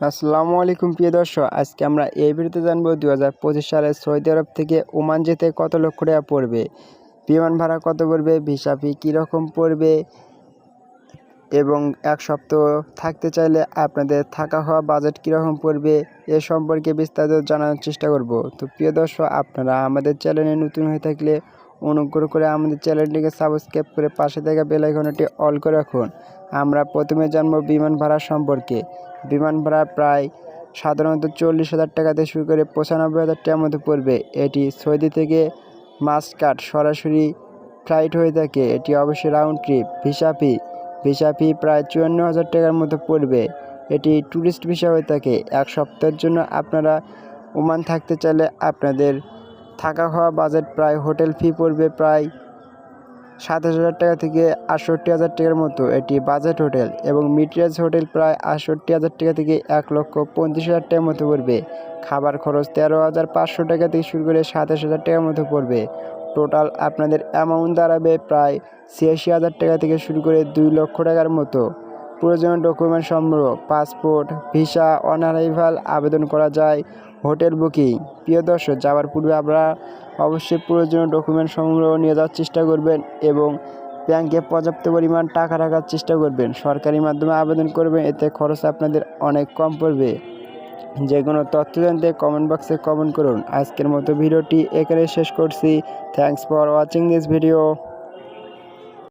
আসসালামু আলাইকুম, প্রিয় দর্শক। আজকে আমরা এই ভিডিওতে জানব দু হাজার পঁচিশ সালে সৌদি আরব থেকে ওমান যেতে কত লক্ষ টাকা পড়বে, বিমান ভাড়া কত পড়বে, ভিসা ফি কীরকম পড়বে, এবং এক সপ্তাহ থাকতে চাইলে আপনাদের থাকা হওয়া বাজেট কীরকম পড়বে, এ সম্পর্কে বিস্তারিত জানানোর চেষ্টা করব। তো প্রিয় দর্শক, আপনারা আমাদের চ্যানেলে নতুন হয়ে থাকলে অনুগ্রহ করে আমাদের চ্যানেলটিকে সাবস্ক্রাইব করে পাশে থাকা বেলাইকনটি অল করে রাখুন। আমরা প্রথমে জানব বিমান ভাড়া সম্পর্কে। বিমান ভাড়া প্রায় সাধারণত চল্লিশ হাজার টাকা থেকে শুরু করে পঁচানব্বই হাজার টাকার মধ্যে পড়বে। এটি সৌদি থেকে মাসকাট সরাসরি ফ্লাইট হয়ে থাকে। এটি অবশ্যই round trip visa fee visa fee প্রায় চুয়ান্ন হাজার টাকার মতো পড়বে। এটি ট্যুরিস্ট ভিসা হয়ে থাকে। এক সপ্তাহের জন্য আপনারা ওমান থাকতে চাইলে আপনাদের থাকা খাওয়া বাজেট প্রায় হোটেল ফি পড়বে প্রায় সাতাশ হাজার টাকা থেকে আটষট্টি হাজার টাকার মতো। এটি বাজেট হোটেল এবং মিটরেজ হোটেল প্রায় আটষট্টি হাজার টাকা থেকে এক লক্ষ পঁয়ত্রিশ হাজার টাকার মতো পড়বে। খাবার খরচ তেরো হাজার পাঁচশো টাকা থেকে শুরু করে সাতাশ হাজার টাকার মতো পড়বে। টোটাল আপনাদের অ্যামাউন্ট দাঁড়াবে প্রায় ছিয়াশি হাজার টাকা থেকে শুরু করে দুই লক্ষ টাকার মতো। প্রয়োজনীয় ডকুমেন্ট সংগ্রহ পাসপোর্ট, ভিসা অন অ্যারাইভাল আবেদন করা যায়, হোটেল বুকিং। প্রিয় দর্শক যাওয়ার পূর্বে আপনারা অবশ্যই প্রয়োজনীয় ডকুমেন্ট সংগ্রহ নিয়ে যাওয়ার চেষ্টা করবেন এবং ব্যাংকে পর্যাপ্ত পরিমাণ টাকা রাখার চেষ্টা করবেন। সরকারি মাধ্যমে আবেদন করবেন, এতে খরচ আপনাদের অনেক কম পড়বে। যে কোনো তথ্য জানতে কমেন্ট বক্সে কমেন্ট করুন। আজকের মতো ভিডিওটি এখানে শেষ করছি। Thanks for watching this video